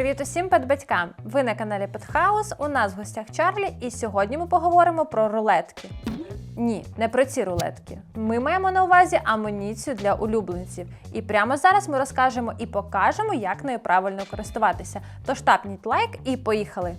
Привіт усім педбатькам! Ви на каналі Петхаус. У нас в гостях Чарлі, і сьогодні ми поговоримо про рулетки. Ні, не про ці рулетки. Ми маємо на увазі амуніцію для улюбленців. І прямо зараз ми розкажемо і покажемо, як нею правильно користуватися. Тож тапніть лайк і поїхали!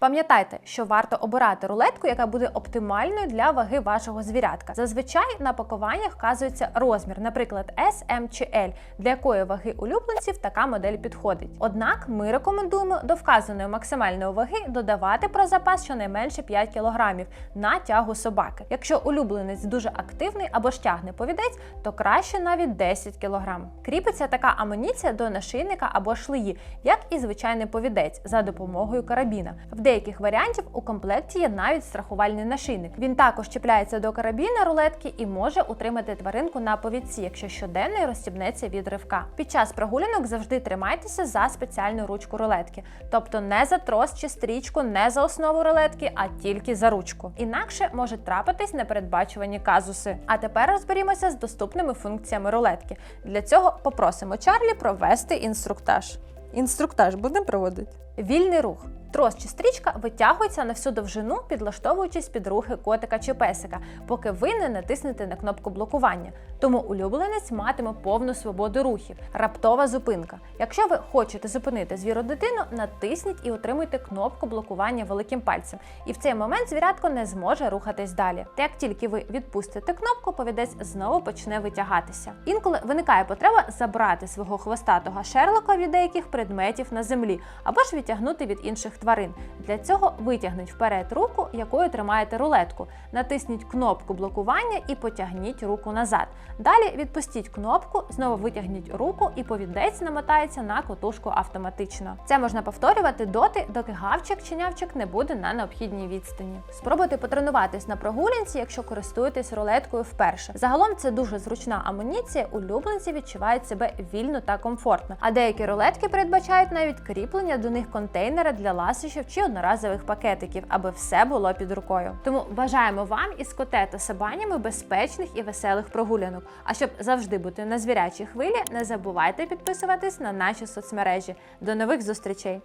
Пам'ятайте, що варто обирати рулетку, яка буде оптимальною для ваги вашого звірятка. Зазвичай на пакуваннях вказується розмір, наприклад, S, M чи L, для якої ваги улюбленців така модель підходить. Однак ми рекомендуємо до вказаної максимальної ваги додавати про запас щонайменше 5 кг на тягу собаки. Якщо улюбленець дуже активний або ж тягне повідець, то краще навіть 10 кг. Кріпиться така амуніція до нашийника або шлеї, як і звичайний повідець за допомогою карабіна. В деяких варіантів у комплекті є навіть страхувальний нашийник. Він також чіпляється до карабіна рулетки і може утримати тваринку на повідці, якщо щоденний розстібнеться від ривка. Під час прогулянок завжди тримайтеся за спеціальну ручку рулетки, тобто не за трос чи стрічку, не за основу рулетки, а тільки за ручку. Інакше можуть трапитись непередбачувані казуси. А тепер розберімося з доступними функціями рулетки. Для цього попросимо Чарлі провести інструктаж. Інструктаж будемо проводити. Вільний рух. Трос чи стрічка витягується на всю довжину, підлаштовуючись під рухи котика чи песика, поки ви не натиснете на кнопку блокування. Тому улюбленець матиме повну свободу рухів, раптова зупинка. Якщо ви хочете зупинити звіру дитину, натисніть і утримуйте кнопку блокування великим пальцем. І в цей момент звірятко не зможе рухатись далі. Та як тільки ви відпустите кнопку, повідець знову почне витягатися. Інколи виникає потреба забрати свого хвостатого шерлока від деяких предметів на землі або ж відтягнути від інших тварин. Для цього витягніть вперед руку, якою тримаєте рулетку. Натисніть кнопку блокування і потягніть руку назад. Далі відпустіть кнопку, знову витягніть руку, і повідець намотається на котушку автоматично. Це можна повторювати доти, доки гавчик чи нявчик не буде на необхідній відстані. Спробуйте потренуватись на прогулянці, якщо користуєтесь рулеткою вперше. Загалом це дуже зручна амуніція, улюбленці відчувають себе вільно та комфортно. А деякі рулетки передбачають навіть кріплення до них контейнера для ласощів чи одноразових пакетиків, аби все було під рукою. Тому бажаємо вам із коте та собанями безпечних і веселих прогулянок. А щоб завжди бути на звірячій хвилі, не забувайте підписуватись на наші соцмережі. До нових зустрічей!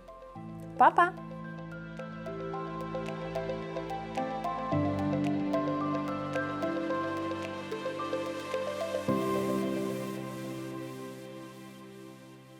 Па-па!